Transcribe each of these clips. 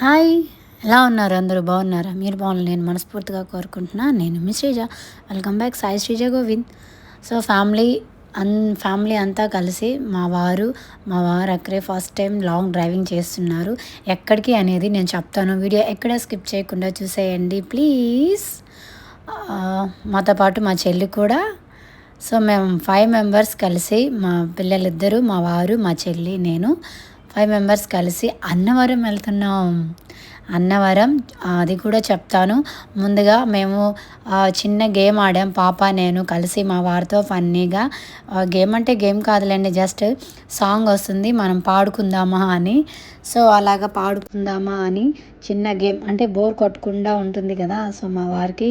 Hi ఎలా ఉన్నారు? అందరూ బాగున్నారా? మీరు బాగున్నారు? నేను మనస్ఫూర్తిగా కోరుకుంటున్నా. నేను మీ Sreeja. Welcome back Sai Sreeja Govind. So family and family అంతా కలిసి మా వారు మా వారు అక్కడే ఫస్ట్ టైం లాంగ్ డ్రైవింగ్ చేస్తున్నారు. ఎక్కడికి అనేది నేను చెప్తాను. వీడియో ఎక్కడ స్కిప్ చేయకుండా చూసేయండి ప్లీజ్ మాతో పాటు మా చెల్లి కూడా. సో మేము ఫైవ్ మెంబర్స్ కలిసి మా పిల్లలిద్దరూ మా వారు మా చెల్లి నేను ఫైవ్ మెంబర్స్ కలిసి అన్నవరం వెళ్తున్నాం. అన్నవరం అది కూడా చెప్తాను. ముందుగా మేము చిన్న గేమ్ ఆడాం. పాప నేను కలిసి మా వారితో ఫన్నీగా. గేమ్ అంటే గేమ్ కాదులేండి జస్ట్ సాంగ్ వస్తుంది. మనం పాడుకుందామా అని. సో అలాగా పాడుకుందామా అని చిన్న గేమ్ అంటే బోర్ కొట్టకుండా ఉంటుంది కదా. సో మా వారికి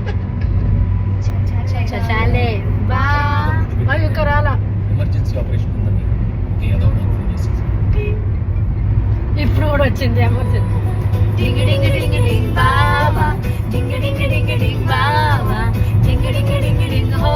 ఇప్పుడు కూడా వచ్చింది ఎమర్జెన్సీ డింగ్ డింగ్ డింగ్ డింగ్ బాబా డింగ్ డింగ్ డింగ్ డింగ్ బాబా డింగ్ డింగ్ డింగ్ డింగ్ హో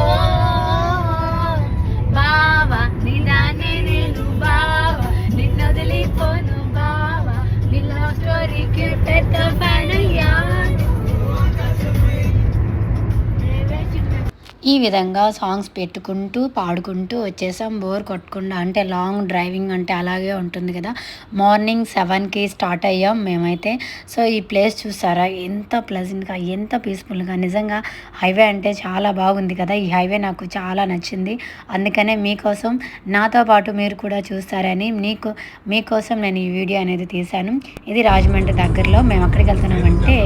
ఈ విధంగా సాంగ్స్ పెట్టుకుంటూ పాడుకుంటూ వచ్చేసాం. బోర్ కొట్టకుండా అంటే లాంగ్ డ్రైవింగ్ అంటే అలాగే ఉంటుంది కదా. మార్నింగ్ సెవెన్కి స్టార్ట్ అయ్యాం మేమైతే. సో ఈ ప్లేస్ చూసారా? ఎంత ప్లెజెంట్గా ఎంత పీస్ఫుల్గా నిజంగా హైవే అంటే చాలా బాగుంది కదా. ఈ హైవే నాకు చాలా నచ్చింది. అందుకనే మీకోసం నాతో పాటు మీరు కూడా చూస్తారని మీకు మీకోసం నేను ఈ వీడియో అనేది తీశాను. ఇది రాజమండ్రి దగ్గరలో మేము ఎక్కడికి వెళ్తున్నామంటే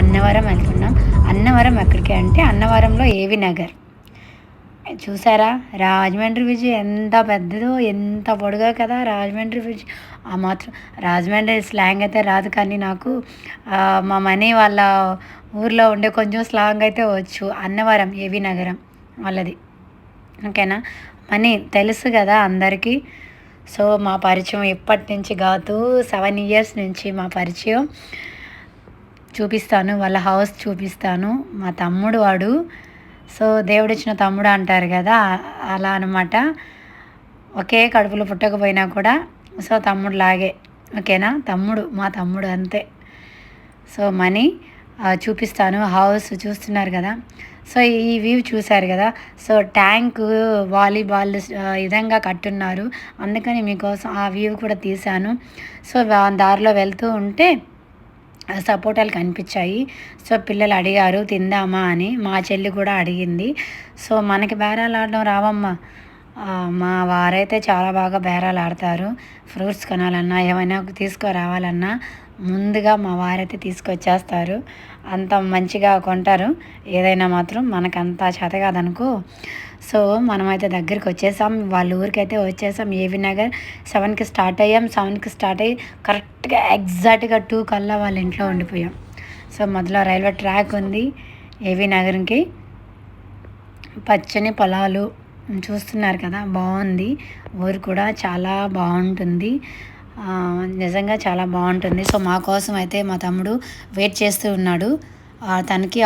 అన్నవరం వెళ్తున్నాం. అన్నవరం ఎక్కడికి అంటే అన్నవరంలో ఏవి నగర్. చూసారా? రాజమండ్రి బ్రిడ్జ్ ఎంత పెద్దదో ఎంత పొడుగా కదా రాజమండ్రి బ్రిడ్జ్. ఆ మాత్రం రాజమండ్రి స్లాంగ్ అయితే రాదు కానీ నాకు మా మనీ వాళ్ళ ఊర్లో ఉండే కొంచెం స్లాంగ్ అయితే వచ్చు. అన్నవరం ఏవి నగరం వాళ్ళది. ఓకేనా? మనీ తెలుసు కదా అందరికీ. సో మా పరిచయం ఎప్పటి నుంచి కాదు సెవెన్ ఇయర్స్ నుంచి మా పరిచయం. చూపిస్తాను వాళ్ళ హౌస్ చూపిస్తాను. మా తమ్ముడు వాడు సో దేవుడిచ్చిన తమ్ముడు అంటారు కదా అలా అనమాట ఒకే కడుపులో పుట్టకపోయినా కూడా సో తమ్ముడు లాగే ఓకేనా? తమ్ముడు మా తమ్ముడు అంతే. సో మనీ చూపిస్తాను. హౌస్ చూస్తున్నారు కదా. సో ఈ వ్యూ చూశారు కదా. సో ట్యాంక్ వాలీబాల్ విధంగా కట్టున్నారు. అందుకని మీకోసం ఆ వ్యూ కూడా తీశాను. సో దారిలో వెళ్తూ ఉంటే సపోటాలు కనిపించాయి. సో పిల్లలు అడిగారు తిందామా? అని మా చెల్లి కూడా అడిగింది. సో మనకి బేరాలు ఆడడం రావమ్మా. మా వారైతే చాలా బాగా బేరాలు ఆడతారు. ఫ్రూట్స్ కొనాలన్నా ఏమైనా తీసుకురావాలన్నా ముందుగా మా వారైతే తీసుకొచ్చేస్తారు. అంత మంచిగా కొంటారు. ఏదైనా మాత్రం మనకంతా చేత కాదనుకో. సో మనమైతే దగ్గరికి వచ్చేసాం. వాళ్ళ ఊరికైతే వచ్చేసాం. ఏవి నగర్ సెవెన్కి స్టార్ట్ అయ్యాం. సెవెన్కి స్టార్ట్ అయ్యి కరెక్ట్గా ఎగ్జాక్ట్గా టూ కల్లా వాళ్ళ ఇంట్లో ఉండిపోయాం. సో మొదలో రైల్వే ట్రాక్ ఉంది. ఏవి నగర్కి పచ్చని పొలాలు చూస్తున్నారు కదా బాగుంది. ఊరు కూడా చాలా బాగుంటుంది. నిజంగా చాలా బాగుంటుంది. సో మా కోసం అయితే మా తమ్ముడు వెయిట్ చేస్తూ ఉన్నాడు. తనకి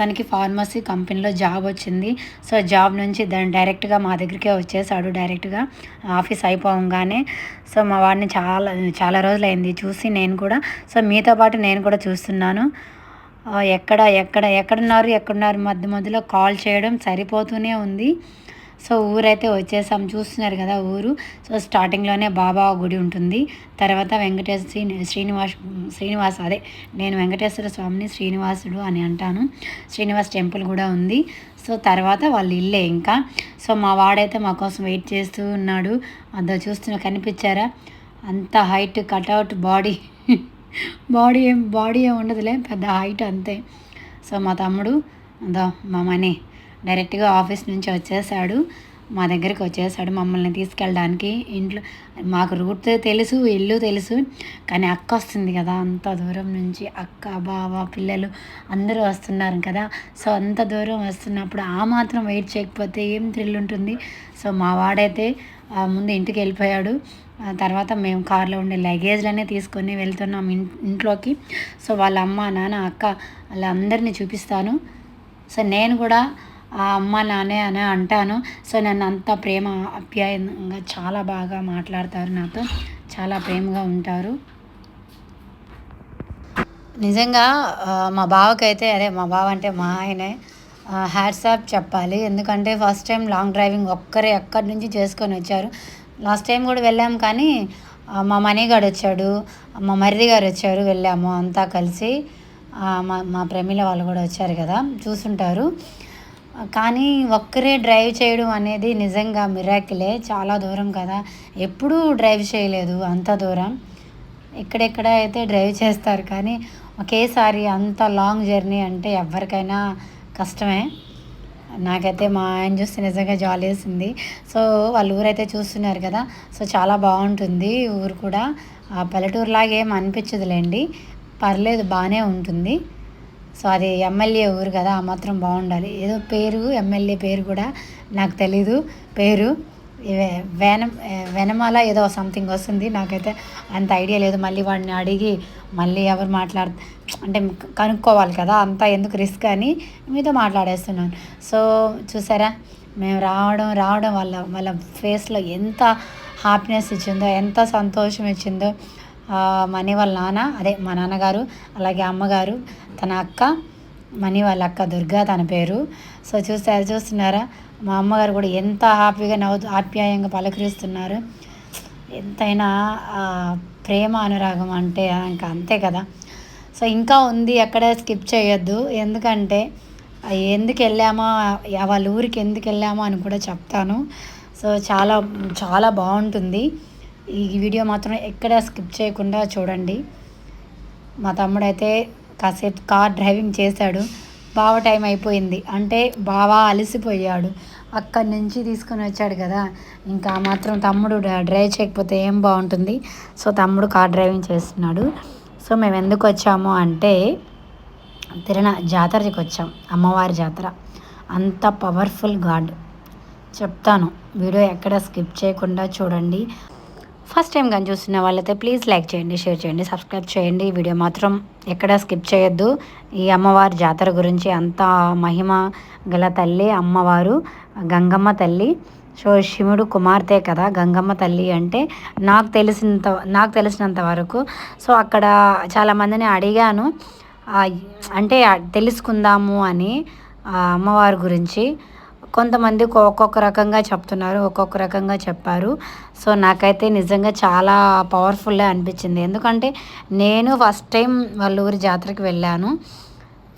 తనకి ఫార్మసీ కంపెనీలో జాబ్ వచ్చింది. సో జాబ్ నుంచి దాని డైరెక్ట్గా మా దగ్గరికే వచ్చేసాడు డైరెక్ట్గా ఆఫీస్ అయిపోగానే సో మా వాడిని చాలా చాలా రోజులైంది చూసి నేను కూడా. సో మీతో పాటు నేను కూడా చూస్తున్నాను. ఎక్కడ ఎక్కడ ఎక్కడున్నారు ఎక్కడున్నారు? మధ్య మధ్యలో కాల్ చేయడం సరిపోతూనే ఉంది. సో ఊరైతే వచ్చేసాం. చూస్తున్నారు కదా ఊరు. సో స్టార్టింగ్లోనే బాబా గుడి ఉంటుంది. తర్వాత వెంకటేశ్వర శ్రీ శ్రీనివాస్ శ్రీనివాస్ అదే నేను వెంకటేశ్వర స్వామిని శ్రీనివాసుడు అని అంటాను. శ్రీనివాస్ టెంపుల్ కూడా ఉంది. సో తర్వాత వాళ్ళు ఇల్లే ఇంకా. సో మా వాడైతే మా కోసం వెయిట్ చేస్తూ ఉన్నాడు. అదో చూస్తున్న కనిపించారా? అంత హైట్ కట్అవుట్ బాడీ. బాడీ ఏం బాడీ ఏం ఉండదులే. పెద్ద హైట్ అంతే. సో మా తమ్ముడు అదో మా మనీ. డైరెక్ట్గా ఆఫీస్ నుంచి వచ్చేసాడు. మా దగ్గరికి వచ్చేసాడు మమ్మల్ని తీసుకెళ్ళడానికి. ఇంట్లో మాకు రూట్ తెలుసు ఇల్లు తెలుసు కానీ అక్క వస్తుంది కదా అంత దూరం నుంచి. అక్క బావ పిల్లలు అందరూ వస్తున్నారు కదా. సో అంత దూరం వస్తున్నప్పుడు ఆ మాత్రం వెయిట్ చేయకపోతే ఏం థ్రిల్ ఉంటుంది? సో మా వాడైతే ముందు ఇంటికి వెళ్ళిపోయాడు. తర్వాత మేము కార్లో ఉండే లగేజ్లనే తీసుకొని వెళ్తున్నాం ఇంట్లోకి. సో వాళ్ళ అమ్మ నాన్న అక్క వాళ్ళందరినీ చూపిస్తాను. సో నేను కూడా ఆ అమ్మ నానే అని అంటాను. సో నన్ను అంత ప్రేమ అప్యాయంగా చాలా బాగా మాట్లాడతారు నాతో. చాలా ప్రేమగా ఉంటారు. నిజంగా మా బావకైతే అరే మా బావ అంటే మా ఆయనే హ్యాట్సాప్ చెప్పాలి. ఎందుకంటే ఫస్ట్ టైం లాంగ్ డ్రైవింగ్ ఒక్కరే ఎక్కడి నుంచి చేసుకొని వచ్చారు. లాస్ట్ టైం కూడా వెళ్ళాం కానీ మా మణిగాడు వచ్చాడు. మా మరిది గారు వచ్చారు వెళ్ళాము అంతా కలిసి. మా మా ప్రమిళ వాళ్ళు కూడా వచ్చారు కదా చూసుంటారు. కానీ ఒక్కరే డ్రైవ్ చేయడం అనేది నిజంగా మిరాకిలే. చాలా దూరం కదా. ఎప్పుడూ డ్రైవ్ చేయలేదు అంత దూరం. ఇక్కడెక్కడ అయితే డ్రైవ్ చేస్తారు కానీ ఒకేసారి అంత లాంగ్ జర్నీ అంటే ఎవరికైనా కష్టమే. నాకైతే మా ఆయన చూస్తే నిజంగా జాలి వేసింది. సో వాళ్ళ ఊరైతే చూస్తున్నారు కదా. సో చాలా బాగుంటుంది ఊరు కూడా. ఆ ఏం అనిపించదులేండి. పర్లేదు బాగానే ఉంటుంది. సో అది ఎమ్మెల్యే ఊరు కదా ఆ మాత్రం బాగుండాలి. ఏదో పేరు ఎమ్మెల్యే పేరు కూడా నాకు తెలీదు. పేరు వెన వెనమాల ఏదో సంథింగ్ వస్తుంది. నాకైతే అంత ఐడియా లేదు. మళ్ళీ వాడిని అడిగి మళ్ళీ ఎవరు మాట్లాడ అంటే కనుక్కోవాలి కదా అంతా ఎందుకు రిస్క్ అని మీతో మాట్లాడేస్తున్నాను. సో చూసారా మేము రావడం రావడం వల్ల వాళ్ళ ఫేస్లో ఎంత హ్యాపీనెస్ ఇచ్చిందో ఎంత సంతోషం ఇచ్చిందో మనీ వాళ్ళ నాన్న అదే మా నాన్నగారు అలాగే అమ్మగారు తన అక్క మనీ వాళ్ళ అక్క దుర్గా తన పేరు. సో చూస్తారు చూస్తున్నారా? మా అమ్మగారు కూడా ఎంత హ్యాపీగా నవ్వు ఆప్యాయంగా పలకరిస్తున్నారు. ఎంతైనా ప్రేమ అనురాగం అంటే ఇంకా అంతే కదా. సో ఇంకా ఉంది ఎక్కడ స్కిప్ చేయొద్దు. ఎందుకంటే ఎందుకు వెళ్ళామో వాళ్ళ ఊరికి ఎందుకు వెళ్ళామో అని కూడా చెప్తాను. సో చాలా చాలా బాగుంటుంది. ఈ వీడియో మాత్రం ఎక్కడ స్కిప్ చేయకుండా చూడండి. మా తమ్ముడైతే కాసేపు కార్ డ్రైవింగ్ చేశాడు. బావ టైం అయిపోయింది. అంటే బావా అలసిపోయాడు. అక్కడి నుంచి తీసుకొని వచ్చాడు కదా. ఇంకా మాత్రం తమ్ముడు డ్ర- డ్రైవ్ చేయకపోతే ఏం బాగుంటుంది? సో తమ్ముడు కార్ డ్రైవింగ్ చేస్తున్నాడు. సో మేము ఎందుకు వచ్చాము అంటే తిరణ జాతరకి వచ్చాం. అమ్మవారి జాతర. అంత పవర్ఫుల్ గాడ్. చెప్తాను. వీడియో ఎక్కడ స్కిప్ చేయకుండా చూడండి. ఫస్ట్ టైం కానీ చూస్తున్న వాళ్ళైతే ప్లీజ్ లైక్ చేయండి షేర్ చేయండి సబ్స్క్రైబ్ చేయండి. ఈ వీడియో మాత్రం ఎక్కడ స్కిప్ చేయొద్దు. ఈ అమ్మవారి జాతర గురించి అంత మహిమ గల తల్లి అమ్మవారు గంగమ్మ తల్లి. సో శివుడు కుమార్తె కదా గంగమ్మ తల్లి అంటే నాకు తెలిసినంత నాకు తెలిసినంత వరకు. సో అక్కడ చాలామందిని అడిగాను. అంటే తెలుసుకుందాము అని అమ్మవారి గురించి. కొంతమంది ఒక్కొక్క రకంగా చెప్తున్నారు ఒక్కొక్క రకంగా చెప్పారు. సో నాకైతే నిజంగా చాలా పవర్ఫుల్గా అనిపించింది. ఎందుకంటే నేను ఫస్ట్ టైం వాళ్ళ ఊరి జాతరకి వెళ్ళాను.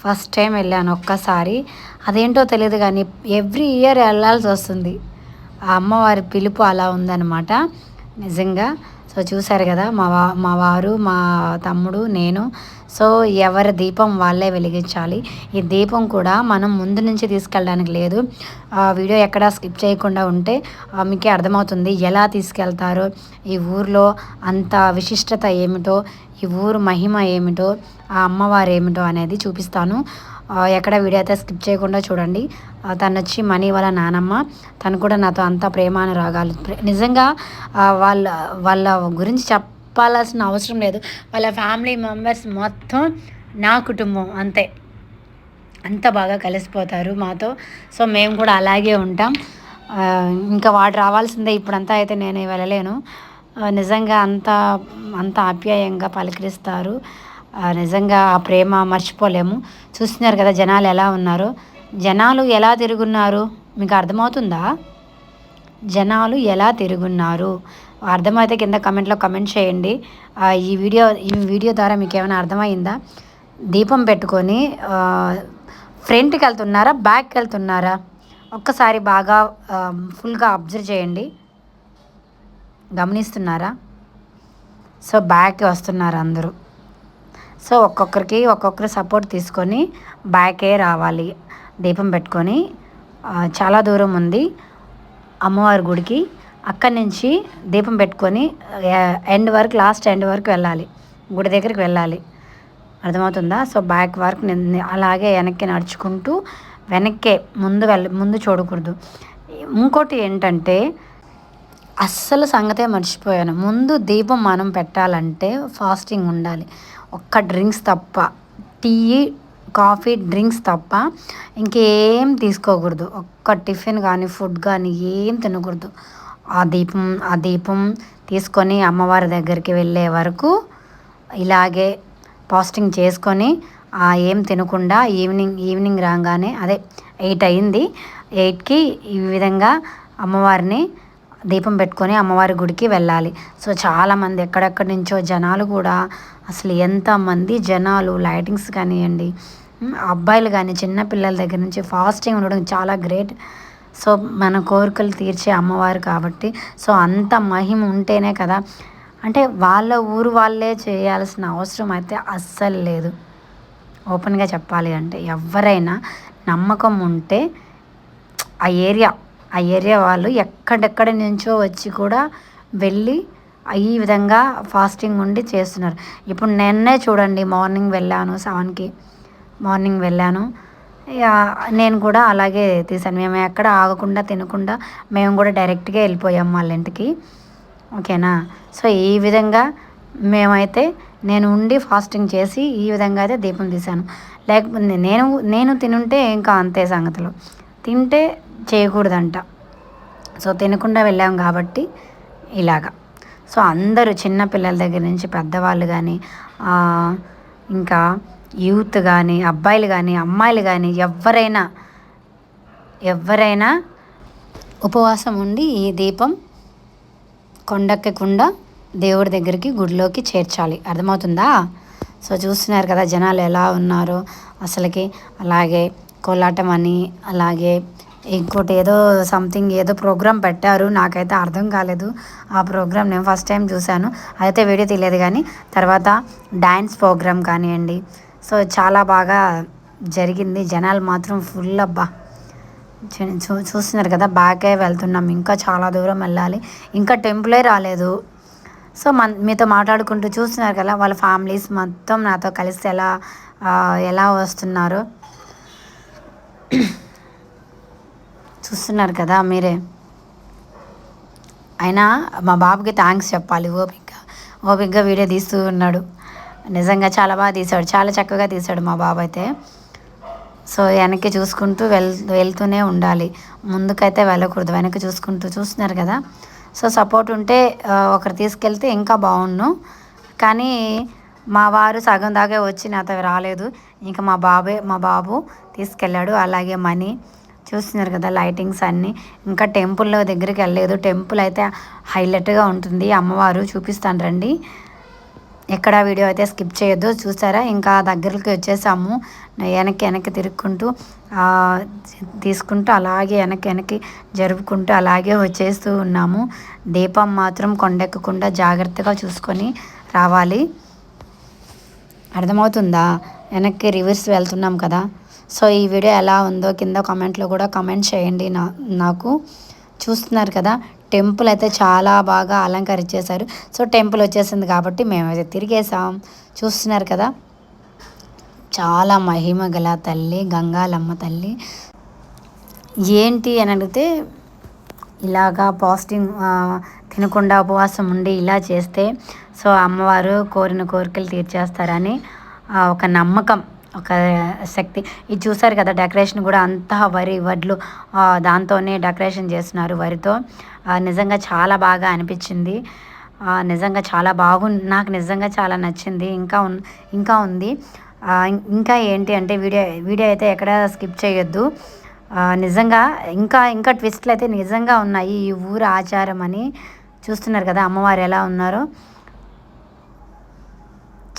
ఫస్ట్ టైం వెళ్ళాను ఒక్కసారి. అదేంటో తెలియదు కానీ ఎవ్రీ ఇయర్ వెళ్ళాల్సి వస్తుంది. ఆ అమ్మవారి పిలుపు అలా ఉందన్నమాట నిజంగా. సో చూశారు కదా మా వా మా వారు మా తమ్ముడు నేను సో ఎవరి దీపం వాళ్ళే వెలిగించాలి. ఈ దీపం కూడా మనం ముందు నుంచి తీసుకెళ్ళడానికి లేదు. ఆ వీడియో ఎక్కడ స్కిప్ చేయకుండా ఉంటే ఆ, మీకే అర్థమవుతుంది ఎలా తీసుకెళ్తారో ఈ ఊర్లో అంత విశిష్టత ఏమిటో ఈ ఊరు మహిమ ఏమిటో ఆ అమ్మవారు ఏమిటో అనేది చూపిస్తాను. ఎక్కడ వీడియో అయితే స్కిప్ చేయకుండా చూడండి. తను వచ్చి మనీ వాళ్ళ నానమ్మ. తను కూడా నాతో అంత ప్రేమాను రాగాలు నిజంగా వాళ్ళ వాళ్ళ గురించి చెప్పాల్సిన అవసరం లేదు. వాళ్ళ ఫ్యామిలీ మెంబర్స్ మొత్తం నా కుటుంబం అంతే. అంత బాగా కలిసిపోతారు మాతో. సో మేము కూడా అలాగే ఉంటాం. ఇంకా వాడు రావాల్సిందే. ఇప్పుడంతా అయితే నేను వెళ్ళలేను. నిజంగా అంత అంత ఆప్యాయంగా పలకరిస్తారు. నిజంగా ఆ ప్రేమ మర్చిపోలేము. చూస్తున్నారు కదా జనాలు ఎలా ఉన్నారు. జనాలు ఎలా తిరుగున్నారు? మీకు అర్థమవుతుందా? జనాలు ఎలా తిరుగున్నారు? అర్థమైతే కింద కమెంట్లో కమెంట్ చేయండి. ఈ వీడియో ఈ వీడియో ద్వారా మీకు ఏమైనా అర్థమైందా? దీపం పెట్టుకొని ఫ్రంట్కి వెళ్తున్నారా బ్యాక్కి వెళ్తున్నారా? ఒక్కసారి బాగా ఫుల్గా అబ్జర్వ్ చేయండి. గమనిస్తున్నారా? సో బ్యాక్కి వస్తున్నారు అందరూ. సో ఒక్కొక్కరికి ఒక్కొక్కరు సపోర్ట్ తీసుకొని బ్యాకే రావాలి. దీపం పెట్టుకొని చాలా దూరం ఉంది. అమ్మవారి గుడికి అక్కడి నుంచి దీపం పెట్టుకొని ఎండ్ వరకు లాస్ట్ ఎండ్ వరకు వెళ్ళాలి. గుడి దగ్గరికి వెళ్ళాలి. అర్థమవుతుందా? సో బ్యాక్ వరకు నేను అలాగే వెనక్కి నడుచుకుంటూ వెనక్కే ముందు వెళ్ళ ముందు చూడకూడదు. ఇంకోటి ఏంటంటే అస్సలు సంగతే మర్చిపోయాను. ముందు దీపం మనం పెట్టాలంటే ఫాస్టింగ్ ఉండాలి. ఒక్క డ్రింక్స్ తప్ప టీ కాఫీ డ్రింక్స్ తప్ప ఇంకేం తీసుకోకూడదు. ఒక్క టిఫిన్ కానీ ఫుడ్ కానీ ఏం తినకూడదు. ఆ దీపం ఆ దీపం తీసుకొని అమ్మవారి దగ్గరికి వెళ్ళే వరకు ఇలాగే పాస్టింగ్ చేసుకొని ఆ ఏం తినకుండా ఈవినింగ్ ఈవినింగ్ రాగానే అదే ఎయిట్ అయింది. ఎయిట్కి ఈ విధంగా అమ్మవారిని దీపం పెట్టుకొని అమ్మవారి గుడికి వెళ్ళాలి. సో చాలామంది ఎక్కడెక్కడి నుంచో జనాలు కూడా అసలు ఎంతమంది జనాలు లైటింగ్స్ కానివ్వండి అబ్బాయిలు కానీ చిన్నపిల్లల దగ్గర నుంచి ఫాస్టింగ్ ఉండడం చాలా గ్రేట్. సో మన కోరికలు తీర్చే అమ్మవారు కాబట్టి సో అంత మహిమ ఉంటేనే కదా. అంటే వాళ్ళ ఊరు వాళ్ళే చేయాల్సిన అవసరం అయితే అస్సలు లేదు. ఓపెన్గా చెప్పాలి అంటే ఎవరైనా నమ్మకం ఉంటే ఆ ఏరియా ఆ ఏరియా వాళ్ళు ఎక్కడెక్కడ నుంచో వచ్చి కూడా వెళ్ళి ఈ విధంగా ఫాస్టింగ్ ఉండి చేస్తున్నారు. ఇప్పుడు నిన్నే చూడండి మార్నింగ్ వెళ్ళాను సెవెన్కి మార్నింగ్ వెళ్ళాను. నేను కూడా అలాగే తీసాను. మేము ఎక్కడ ఆగకుండా తినకుండా మేము కూడా డైరెక్ట్గా వెళ్ళిపోయాం వాళ్ళ ఇంటికి. ఓకేనా? సో ఈ విధంగా మేమైతే నేను ఉండి ఫాస్టింగ్ చేసి ఈ విధంగా అయితే దీపం తీశాను. లేకపోతే నేను నేను తినుంటే ఇంకా అంతే సంగతులు. తింటే చేయకూడదంట. సో తినకుండా వెళ్ళాం కాబట్టి ఇలాగా. సో అందరూ చిన్న పిల్లల దగ్గర నుంచి పెద్దవాళ్ళు కానీ ఇంకా యూత్ కానీ అబ్బాయిలు కానీ అమ్మాయిలు కానీ ఎవరైనా ఎవరైనా ఉపవాసం ఉండి ఈ దీపం కొండెక్కకుండా దేవుడి దగ్గరికి గుడిలోకి చేర్చాలి. అర్థమవుతుందా? సో చూస్తున్నారు కదా జనాలు ఎలా ఉన్నారో. అసలుకి అలాగే కోలాటం అని అలాగే ఇంకోటి ఏదో సంథింగ్ ఏదో ప్రోగ్రామ్ పెట్టారు. నాకైతే అర్థం కాలేదు. ఆ ప్రోగ్రామ్ నేను ఫస్ట్ టైం చూశాను. అయితే వీడియో తెలియదు కానీ తర్వాత డ్యాన్స్ ప్రోగ్రాం కానివ్వండి సో చాలా బాగా జరిగింది. జనాలు మాత్రం ఫుల్ అబ్బా. చూ- చూస్తున్నారు కదా బ్యాకే వెళ్తున్నాం. ఇంకా చాలా దూరం వెళ్ళాలి. ఇంకా టెంపులే రాలేదు. సో మన మీతో మాట్లాడుకుంటూ చూస్తున్నారు కదా వాళ్ళ ఫ్యామిలీస్ మొత్తం నాతో కలిసి ఎలా ఎలా వస్తున్నారు. చూస్తున్నారు కదా మీరే. అయినా మా బాబుకి థ్యాంక్స్ చెప్పాలి ఓపిక ఓపికగా వీడియో తీస్తూ ఉన్నాడు. నిజంగా చాలా బాగా తీశాడు. చాలా చక్కగా తీశాడు మా బాబు అయితే. సో వెనక్కి చూసుకుంటూ వెల్ వెళ్తూనే ఉండాలి. ముందుకైతే వెళ్ళకూడదు. వెనక్కి చూసుకుంటూ చూస్తున్నారు కదా. సో సపోర్ట్ ఉంటే ఒకరు తీసుకెళ్తే ఇంకా బాగుండు. కానీ మా వారు సగం దాకా వచ్చి నాతో రాలేదు. ఇంకా మా బాబే మా బాబు తీసుకెళ్ళాడు. అలాగే మనీ చూస్తున్నారు కదా లైటింగ్స్ అన్నీ. ఇంకా టెంపుల్లో దగ్గరికి వెళ్ళలేదు. టెంపుల్ అయితే హైలైట్గా ఉంటుంది. అమ్మవారు చూపిస్తాను రండి. ఎక్కడ వీడియో అయితే స్కిప్ చేయొద్దు చూసారా? ఇంకా దగ్గరికి వచ్చేసాము. వెనక్కి వెనక్కి తిరుక్కుంటూ తీసుకుంటూ అలాగే వెనక్కి వెనక్కి జరుపుకుంటూ అలాగే వచ్చేస్తూ ఉన్నాము. దీపం మాత్రం కొండెక్కకుండా జాగ్రత్తగా చూసుకొని రావాలి. అర్థమవుతుందా? వెనక్కి రివర్స్ వెళ్తున్నాం కదా. సో ఈ వీడియో ఎలా ఉందో కింద కామెంట్లో కూడా కామెంట్ చేయండి నా నాకు. చూస్తున్నారు కదా టెంపుల్ అయితే చాలా బాగా అలంకరించేశారు. సో టెంపుల్ వచ్చేసింది కాబట్టి మేమైతే తిరిగేసాం చూస్తున్నారు కదా? చాలా మహిమ గల తల్లి గంగాలమ్మ తల్లి. ఏంటి అని అడిగితే ఇలాగా పాజిటివ్ తినకుండా ఉపవాసం ఉండి ఇలా చేస్తే సో అమ్మవారు కోరిన కోరికలు తీర్చేస్తారని ఒక నమ్మకం. ఒక శక్తి. ఇది చూసారు కదా డెకరేషన్ కూడా అంతా వరి వడ్లు దాంతోనే డెకరేషన్ చేస్తున్నారు వరితో. నిజంగా చాలా బాగా అనిపించింది. నిజంగా చాలా బాగు నాకు నిజంగా చాలా నచ్చింది. ఇంకా ఉన్ ఇంకా ఉంది. ఇంకా ఏంటి అంటే వీడియో వీడియో అయితే ఎక్కడ స్కిప్ చేయొద్దు. నిజంగా ఇంకా ఇంకా ట్విస్ట్లు అయితే నిజంగా ఉన్నాయి. ఈ ఊరు ఆచారం అని చూస్తున్నారు కదా అమ్మవారు ఎలా ఉన్నారో.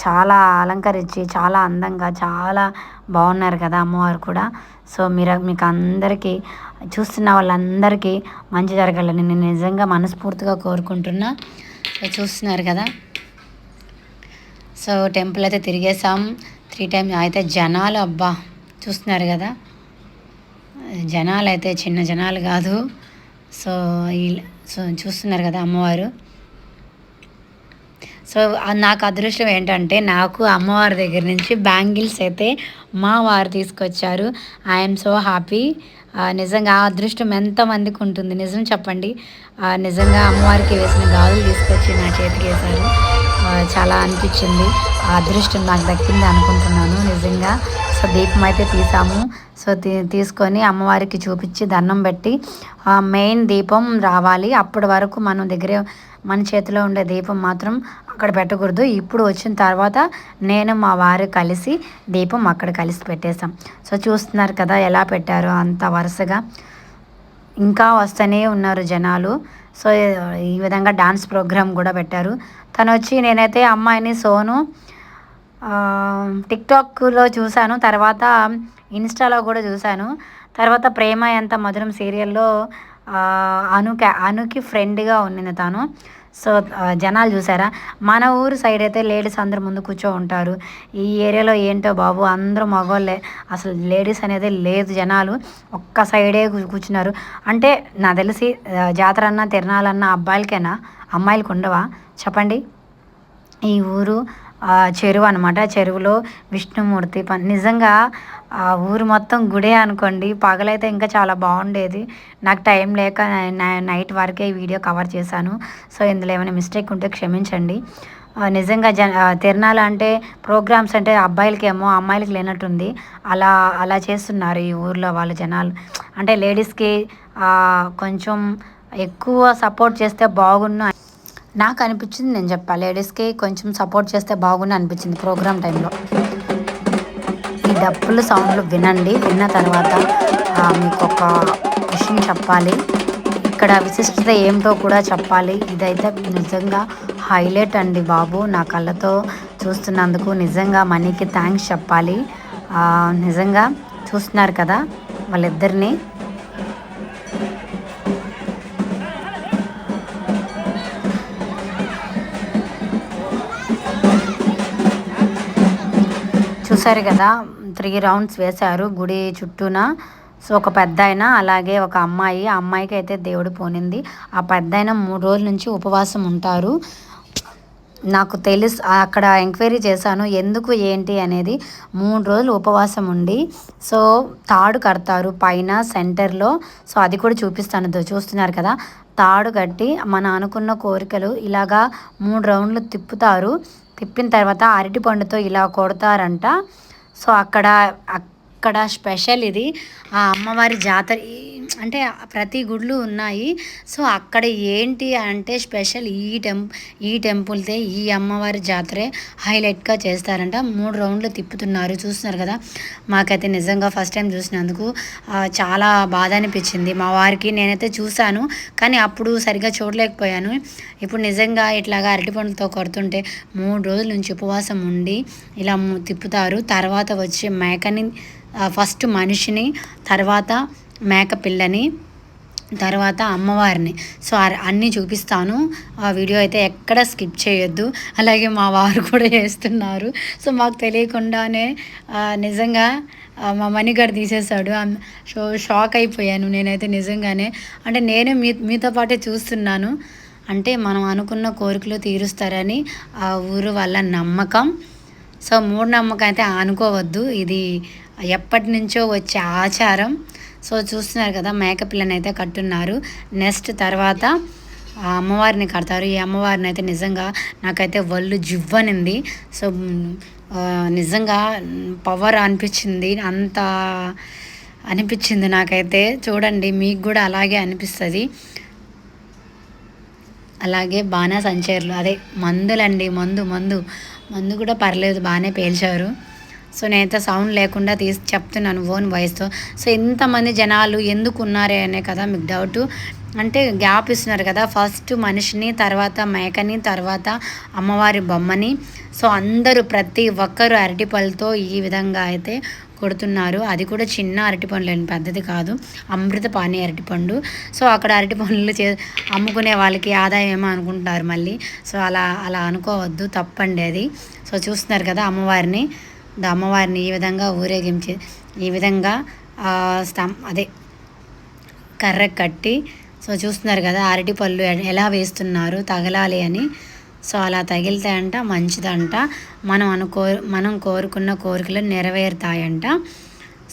చాలా అలంకరించి చాలా అందంగా చాలా బాగున్నారు కదా అమ్మవారు కూడా. సో మీరు మీకు అందరికీ చూస్తున్న వాళ్ళందరికీ మంచి జరగాలని నేను నిజంగా మనస్ఫూర్తిగా కోరుకుంటున్నా. సో చూస్తున్నారు కదా. సో టెంపుల్ అయితే తిరిగేసాం త్రీ టైమ్స్ అయితే జనాలు అబ్బా! చూస్తున్నారు కదా. జనాలు అయితే చిన్న జనాలు కాదు. సో ఈ- సో చూస్తున్నారు కదా అమ్మవారు. సో నాకు అదృష్టం ఏంటంటే నాకు అమ్మవారి దగ్గర నుంచి బ్యాంగిల్స్ అయితే మా వారు తీసుకొచ్చారు. ఐఎమ్ సో హ్యాపీ నిజంగా ఆ అదృష్టం ఎంతమందికి ఉంటుంది? నిజం చెప్పండి. నిజంగా అమ్మవారికి వేసిన గాజులు తీసుకొచ్చి నా చేతికి వేశారు. చాలా అనిపించింది. ఆ అదృష్టం నాకు దక్కింది అనుకుంటున్నాను నిజంగా. సో దీపం అయితే తీసాము. సో తీ తీసుకొని అమ్మవారికి చూపించి దండం పెట్టి మెయిన్ దీపం రావాలి. అప్పటి వరకు మనం దగ్గరే మన చేతిలో ఉండే దీపం మాత్రం అక్కడ పెట్టకూడదు. ఇప్పుడు వచ్చిన తర్వాత నేను మా వారు కలిసి దీపం అక్కడ కలిసి పెట్టేశాం. సో చూస్తున్నారు కదా ఎలా పెట్టారో అంత వరుసగా. ఇంకా వస్తూనే ఉన్నారు జనాలు. సో ఈ విధంగా డాన్స్ ప్రోగ్రామ్ కూడా పెట్టారు. తను వచ్చి నేనైతే అమ్మాయిని సోను టిక్టాక్లో చూశాను. తర్వాత ఇన్స్టాలో కూడా చూశాను. తర్వాత ప్రేమ ఎంత మధురం సీరియల్లో అనుకి అను అనుకి ఫ్రెండ్గా ఉన్నింది తాను. సో జనాలు చూసారా? మన ఊరు సైడ్ అయితే లేడీస్ అందరు ముందు కూర్చో ఉంటారు. ఈ ఏరియాలో ఏంటో బాబు అందరూ మగవాళ్ళే అసలు లేడీస్ అనేది లేదు జనాలు. ఒక్క సైడే కూర్చున్నారు. అంటే నాకు తెలిసి జాతర అన్నా తిరణాలన్నా అబ్బాయిలకేనా? అమ్మాయిలకు ఉండవా? చెప్పండి. ఈ ఊరు చెరువు అనమాట చెరువులో విష్ణుమూర్తి పని నిజంగా ఆ ఊరు మొత్తం గుడే అనుకోండి. పగలైతే ఇంకా చాలా బాగుండేది. నాకు టైం లేక నైట్ వరకే ఈ వీడియో కవర్ చేశాను. సో ఇందులో ఏమైనా మిస్టేక్ ఉంటే క్షమించండి. నిజంగా జన ఆ, తిరణాలు అంటే ప్రోగ్రామ్స్ అంటే అబ్బాయిలకేమో అమ్మాయిలకి లేనట్టుంది. అలా అలా చేస్తున్నారు ఈ ఊర్లో వాళ్ళ జనాలు. అంటే లేడీస్కి కొంచెం ఎక్కువ సపోర్ట్ చేస్తే బాగున్నా నాకు అనిపించింది నేను చెప్పా లేడీస్కి కొంచెం సపోర్ట్ చేస్తే బాగుంది అనిపించింది ప్రోగ్రామ్ టైంలో. ఈ డప్పుల సౌండ్లు వినండి. విన్న తర్వాత మీకు ఒక విషయం చెప్పాలి. ఇక్కడ విశిష్టత ఏమిటో కూడా చెప్పాలి. ఇదైతే నిజంగా హైలైట్ అండి బాబు. నా కళ్ళతో చూస్తున్నందుకు నిజంగా మనీకి థ్యాంక్స్ చెప్పాలి. నిజంగా చూస్తున్నారు కదా వాళ్ళిద్దరిని. చూసారు కదా త్రీ రౌండ్స్ వేశారు గుడి చుట్టూన. సో ఒక పెద్ద ఆయన అలాగే ఒక అమ్మాయి. ఆ అమ్మాయికి అయితే దేవుడు పోనింది. ఆ పెద్ద ఆయన మూడు రోజుల నుంచి ఉపవాసం ఉంటారు. నాకు తెలుసు అక్కడ ఎంక్వైరీ చేశాను ఎందుకు ఏంటి అనేది. మూడు రోజులు ఉపవాసం ఉండి సో తాడు కడతారు పైన సెంటర్లో సో అది కూడా చూపిస్తాను. చూస్తున్నారు కదా. తాడు కట్టి మన అనుకున్న కోరికలు ఇలాగా మూడు రౌండ్లు తిప్పుతారు. తిప్పిన తర్వాత అరటి పండుతో ఇలా కొడతారంట. సో అక్కడ అక్కడ స్పెషల్ ఇది. ఆ అమ్మవారి జాతర అంటే ప్రతి గుళ్ళు ఉన్నాయి. సో అక్కడ ఏంటి అంటే స్పెషల్ ఈ టెంప్ ఈ టెంపుల్తే ఈ అమ్మవారి జాతరే హైలైట్గా చేస్తారంట. మూడు రౌండ్లు తిప్పుతున్నారు. చూస్తున్నారు కదా? మాకైతే నిజంగా ఫస్ట్ టైం చూసినందుకు చాలా బాధ అనిపించింది. మా వారికి నేనైతే చూశాను కానీ అప్పుడు సరిగ్గా చూడలేకపోయాను. ఇప్పుడు నిజంగా ఇట్లాగా అరటిపండుతో కొడుతుంటే మూడు రోజుల నుంచి ఉపవాసం ఉండి ఇలా తిప్పుతారు. తర్వాత వచ్చి మేకని ఫస్ట్ మనిషిని తర్వాత మేక పిల్లని తర్వాత అమ్మవారిని. సో అన్నీ చూపిస్తాను. ఆ వీడియో అయితే ఎక్కడ స్కిప్ చేయొద్దు. అలాగే మా వారు కూడా చేస్తున్నారు. సో మాకు తెలియకుండానే నిజంగా మా మణిగారు తీసేశాడు. అమ్- సో షాక్ అయిపోయాను నేనైతే నిజంగానే. అంటే నేనే మీ మీతో పాటే చూస్తున్నాను. అంటే మనం అనుకున్న కోరికలు తీరుస్తారని ఆ ఊరు వాళ్ళ నమ్మకం. సో మూఢనమ్మకం అయితే అనుకోవద్దు. ఇది ఎప్పటి నుంచో వచ్చే ఆచారం. సో చూస్తున్నారు కదా మేకపిల్లని అయితే కట్టున్నారు. నెక్స్ట్ తర్వాత ఆ అమ్మవారిని కడతారు. ఈ అమ్మవారిని అయితే నిజంగా నాకైతే ఒళ్ళు జివ్వనింది. సో నిజంగా పవర్ అనిపించింది. అంత అనిపించింది నాకైతే. చూడండి మీకు కూడా అలాగే అనిపిస్తుంది. అలాగే బాణా సంచర్లు అదే మందులండి మందు మందు. మందు కూడా పర్లేదు బాగానే పేల్చారు. సో నేనైతే సౌండ్ లేకుండా తీసి చెప్తున్నాను ఓన్ వాయిస్తో. సో ఇంతమంది జనాలు ఎందుకు ఉన్నారే అనే కదా మీకు డౌట్ అంటే గ్యాప్ ఇస్తున్నారు కదా ఫస్ట్ మనిషిని తర్వాత మేకని తర్వాత అమ్మవారి బొమ్మని. సో అందరూ ప్రతి ఒక్కరు అరటిపళ్ళతో ఈ విధంగా అయితే కొడుతున్నారు. అది కూడా చిన్న అరటిపండు లేని పెద్దది కాదు. అమృతపాణి అరటిపండు. సో అక్కడ అరటిపండ్లు చే అమ్ముకునే వాళ్ళకి ఆదాయం ఏమో అనుకుంటారు మళ్ళీ. సో అలా అలా అనుకోవద్దు. తప్పండి అది. సో చూస్తున్నారు కదా అమ్మవారిని. అమ్మవారిని ఈ విధంగా ఊరేగించి ఈ విధంగా ఆ, స్తం అదే కర్ర కట్టి సో చూస్తున్నారు కదా అరటి పళ్ళు ఎలా వేస్తున్నారు తగలాలి అని. సో అలా తగిలితే అంట మంచిదంట. మనం అనుకో మనం కోరుకున్న కోరికలు నెరవేరుతాయంట.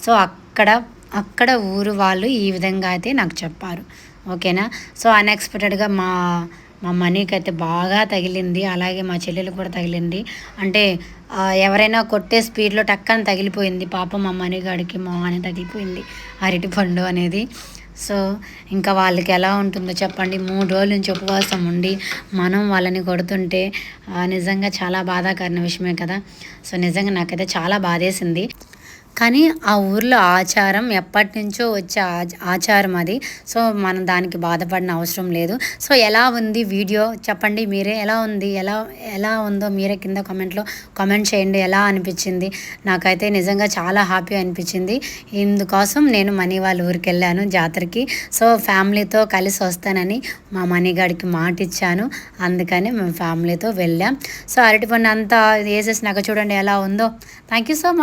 సో అక్కడ అక్కడ ఊరు వాళ్ళు ఈ విధంగా అయితే నాకు చెప్పారు. ఓకేనా? సో అన్ఎక్స్పెక్టెడ్గా మా మా మనీకి అయితే బాగా తగిలింది. అలాగే మా చెల్లెలు కూడా తగిలింది. అంటే ఎవరైనా కొట్టే స్పీడ్లో టక్కని తగిలిపోయింది. పాపం మా మణిగాడికి మొహాన్ని తగిలిపోయింది. అరటి పండు అనేది. సో ఇంకా వాళ్ళకి ఎలా ఉంటుందో చెప్పండి. మూడు రోజుల నుంచి ఉపవాసం ఉండి మనం వాళ్ళని కొడుతుంటే నిజంగా చాలా బాధాకరణ విషయమే కదా. సో నిజంగా నాకైతే చాలా బాధేసింది. కానీ ఆ ఊర్లో ఆచారం ఎప్పటి నుంచో వచ్చే ఆచారం అది. సో మనం దానికి బాధపడిన అవసరం లేదు. సో ఎలా ఉంది వీడియో? చెప్పండి మీరే. ఎలా ఉంది? ఎలా ఎలా ఉందో మీరే కింద కామెంట్లో కామెంట్ చేయండి. ఎలా అనిపించింది? నాకైతే నిజంగా చాలా హ్యాపీ అనిపించింది. ఇందుకోసం నేను మనీ వాళ్ళ ఊరికి వెళ్ళాను జాతరకి. సో ఫ్యామిలీతో కలిసి వస్తానని మా మణిగాడికి మాట ఇచ్చాను. అందుకని మేము ఫ్యామిలీతో వెళ్ళాం. సో అరటిపండు అంతా వేసేసినాక చూడండి ఎలా ఉందో. Thank you so much